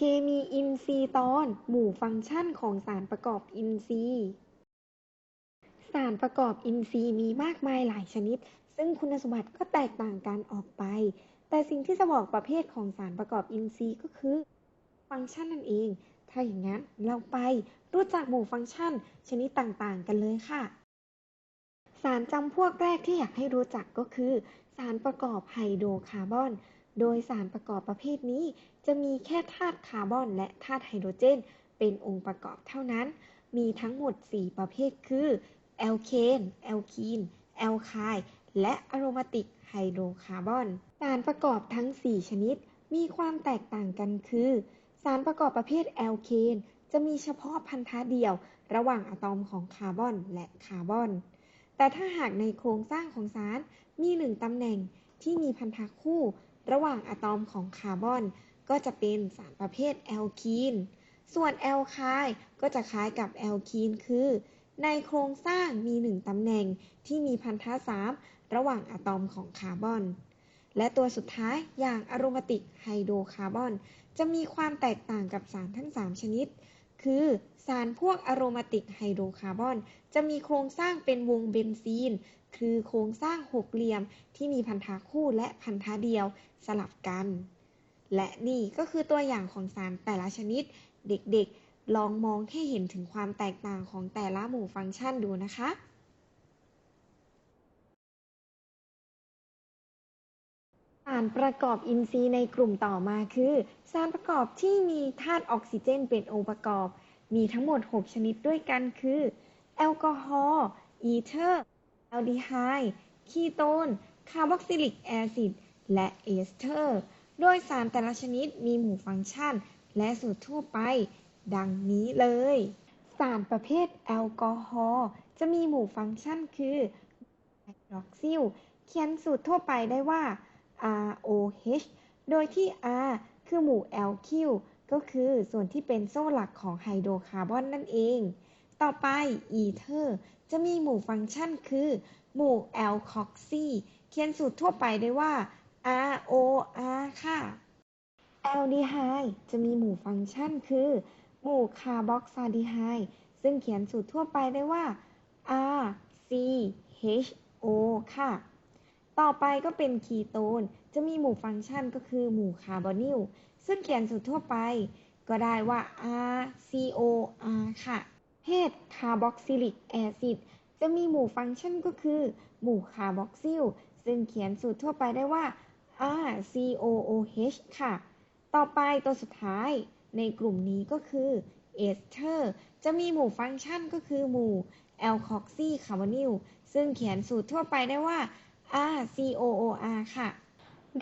เคมีอินทรีย์ตอน หมู่ฟังก์ชันของสารประกอบอินทรีย์สารประกอบอินทรีย์มีมากมายหลายชนิด ซึ่งคุณสมบัติก็แตกต่างกันออกไป แต่สิ่งที่จะบอกประเภทของสารประกอบอินทรีย์ก็คือ ฟังก์ชันนั่นเอง ถ้าอย่างนั้นเราไปรู้จักหมู่ฟังก์ชันชนิดต่างๆ กันเลยค่ะ สารจำพวกแรกที่อยากให้รู้จักก็คือ สารประกอบไฮโดรคาร์บอน โดยสารประกอบประเภทนี้จะมีแค่ธาตุคาร์บอนและธาตุไฮโดรเจน เป็นองค์ประกอบเท่านั้น มีทั้งหมด 4 ประเภทคือแอลเคนแอลคีน แอลไคน์และอะโรมาติกไฮโดรคาร์บอน สารประกอบทั้ง 4 ชนิด มีความแตกต่างกันคือ สารประกอบประเภทแอลเคนจะมีเฉพาะพันธะเดียว ระหว่างอะตอมของคาร์บอนและคาร์บอน แต่ถ้าหากในโครงสร้างของสารมีหนึ่งตำแหน่งที่มีพันธะคู่ ระหว่างอะตอมของคาร์บอน ก็จะเป็นสารประเภทแอลคีน ส่วนแอลคน์ก็จะคล้ายกับแอลคีนคือ ในโครงสร้างมีหนึ่งตำแหน่งที่มีพันธะสามระหว่างอะตอมของคาร์บอน และตัวสุดท้ายอย่างอะโรมาติกไฮโดรคาร์บอน จะมีความแตกต่างกับสารทั้ง 3 ชนิด คือสารพวกอะโรมาติกไฮโดรคาร์บอน จะมีโครงสร้างเป็นวงเบนซีน คือโครงสร้างหกเหลี่ยมที่มีพันธะคู่และพันธะเดียวสลับกัน และนี่ก็คือตัวอย่างของสารแต่ละชนิด เด็กๆ ลองมองให้เห็นถึงความแตกต่างของแต่ละหมู่ฟังก์ชันดูนะคะ สารประกอบอินทรีย์ในกลุ่มต่อมาคือ สารประกอบที่มีธาตุออกซิเจนเป็นองค์ประกอบ มีทั้งหมด 6 ชนิดด้วยกันคือ แอลกอฮอล์อีเทอร์แอลดีไฮด์คีโตน คาร์บอกซิลิกแอซิด และเอสเตอร์ โดยสารแต่ละชนิดมีหมู่ฟังก์ชัน และสูตรทั่วไป ดังนี้เลย สารประเภทแอลกอฮอล์จะมีหมู่ฟังก์ชันคือไฮดรอกซิล เขียนสูตรทั่วไปได้ว่า ROH โดยที่ R คือหมู่แอลคิวก็คือส่วนที่เป็นโซ่หลักของไฮโดรคาร์บอนนั่นเอง ต่อไปอีเทอร์จะมีหมู่ฟังก์ชันคือ หมู่แอลคอซีเขียนสูตรทั่วไปได้ว่า ROR ค่ะ แอลดีไฮด์จะมีหมู่ฟังก์ชันคือ หมู่คาร์บอกซาดีไฮด์ซึ่งเขียนสูตรทั่วไปได้ว่า RCHO ค่ะ ต่อไปก็เป็นคีโตน จะมีหมู่ฟังก์ชันก็คือหมู่คาร์บอนิล ซึ่งเขียนสูตรทั่วไป ก็ได้ว่า RCOR ค่ะ เพศคาร์บอกซิลิกแอซิดจะมีหมู่ฟังก์ชันก็คือ หมู่คาร์บอกซิล ซึ่งเขียนสูตรทั่วไปได้ว่า RCOOH ค่ะ ต่อไปตัวสุดท้ายในกลุ่มนี้ก็คือเอสเตอร์จะมีหมู่ฟังก์ชันก็คือหมู่แอลคอกซีคาร์บอนิล ซึ่งเขียนสูตรทั่วไปได้ว่า RCOOR ค่ะ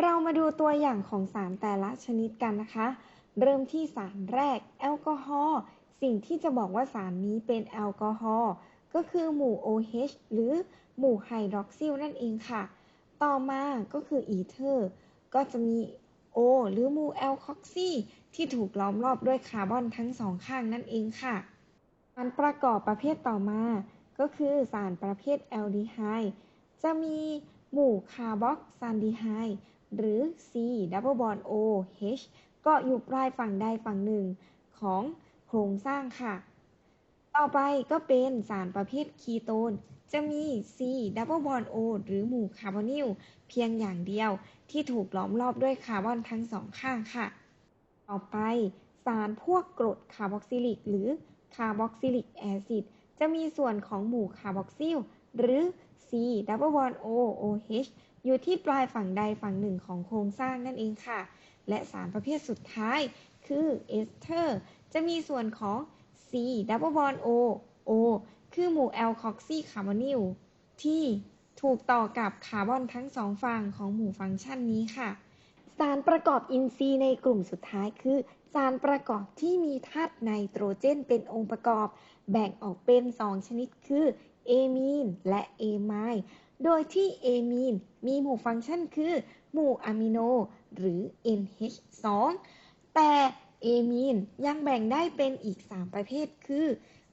เรามาดูตัวอย่างของสารแต่ละชนิดกันนะคะ เริ่มที่สารแรกแอลกอฮอล์ สิ่งที่จะบอกว่าสารนี้เป็นแอลกอฮอล์ก็คือหมู่ OH หรือหมู่ไฮดรอกซิลนั่นเองค่ะ ต่อมาก็คืออีเทอร์ ก็จะมี O หรือหมู่แอลคอกซีที่ถูกล้อมรอบด้วยคาร์บอนทั้งสองข้างนั่นเองค่ะ สารประกอบประเภทต่อมา ก็คือสารประเภทแอลดีไฮด์จะมี หมู่คาร์บอกซานดีไฮด์หรือ C double bond O H กาะอยู่ปลายฝั่งใดฝั่งหนึ่งของโครงสร้างค่ะ ต่อไปก็เป็นสารประเภทคีโตน จะมี C double bond O หรือหมู่คาร์บอนิลเพียงอย่างเดียวที่ถูกล้อมรอบด้วยคาร์บอนทั้งสองข้างค่ะ ต่อไปสารพวกกรดคาร์บอกซิลิก หรือคาร์บอกซิลิกแอซิดจะมีส่วนของหมู่คาร์บอกซิลหรือ C double bond O OH อยู่ที่ปลายฝั่งใดฝั่งหนึ่งของโครงสร้างนั่นเองค่ะ และสารประเภทสุดท้ายคือเอสเตอร์จะมีส่วนของ C double bond O O คือหมู่แอลคอกซีคาร์บอนิลที่ถูกต่อกับคาร์บอนทั้งสองฝั่งของหมู่ฟังก์ชันนี้ค่ะ สารประกอบอินทรีย์ในกลุ่มสุดท้ายคือ สารประกอบที่มีธาตุไนโตรเจนเป็นองค์ประกอบ แบ่งออกเป็น 2 ชนิดคือ เอมีนและเอไมด์โดยที่เอมีนมีหมู่ฟังก์ชันคือ หมู่อะมิโน หรือ NH2 แต่เอมีนยังแบ่งได้เป็นอีก 3 ประเภทคือ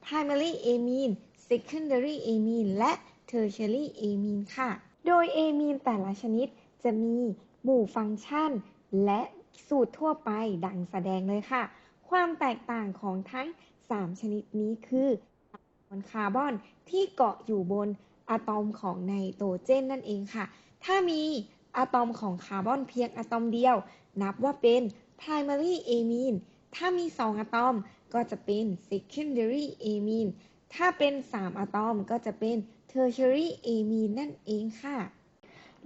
primary amine secondary amine และ tertiary amine ค่ะ โดยเอมีนแต่ละชนิดจะมีหมู่ฟังก์ชัน และสูตรทั่วไปดังแสดงเลยค่ะ ความแตกต่างของทั้ง 3 ชนิดนี้คือ วลคาร์บอนที่เกาะอยู่บนอะตอมของไนโตรเจนนั่นเองค่ะ ถ้ามีอะตอมของคาร์บอนเพียงอะตอมเดียว นับว่าเป็น primary amine ถ้ามี 2 อะตอมก็จะเป็น secondary amine ถ้าเป็น 3 อะตอมก็จะเป็น tertiary amine นั่นเองค่ะ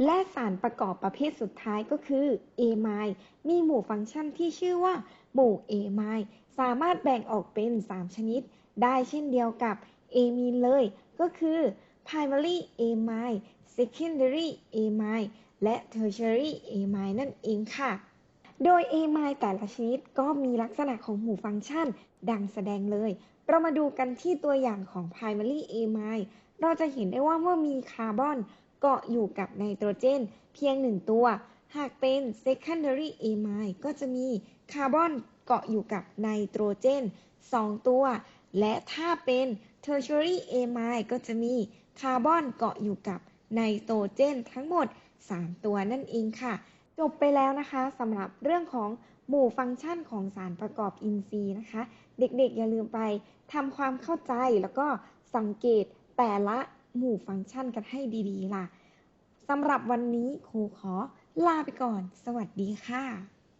และสารประกอบประเภทสุดท้ายก็คือ amine มีหมู่ฟังก์ชันที่ชื่อว่า หมู่ amine สามารถแบ่งออกเป็น 3 ชนิด ได้เช่นเดียวกับ amine เลย ก็คือ primary amine secondary amine และ tertiary amine นั่นเองค่ะ โดย amine แต่ละชนิดก็มีลักษณะของหมู่ฟังก์ชัน ดังแสดงเลย เรามาดูกันที่ตัวอย่างของ primary amine เราจะเห็นได้ว่าเมื่อมีคาร์บอนเกาะอยู่กับไนโตรเจน เพียงหนึ่งตัว หากเป็น secondary amine ก็จะมีคาร์บอนเกาะอยู่กับไนโตรเจน 2 ตัว และถ้าเป็น tertiary amine ก็จะมีคาร์บอนเกาะอยู่กับไนโตรเจนทั้งหมด 3 ตัวนั่นเองค่ะ จบไปแล้วนะคะสำหรับเรื่องของหมู่ฟังก์ชันของสารประกอบอินทรีย์นะคะ เด็กๆอย่าลืมไปทำความเข้าใจแล้วก็สังเกตแต่ละหมู่ฟังก์ชันกันให้ดีๆล่ะสำหรับวันนี้ครูขอลาไปก่อน สวัสดีค่ะ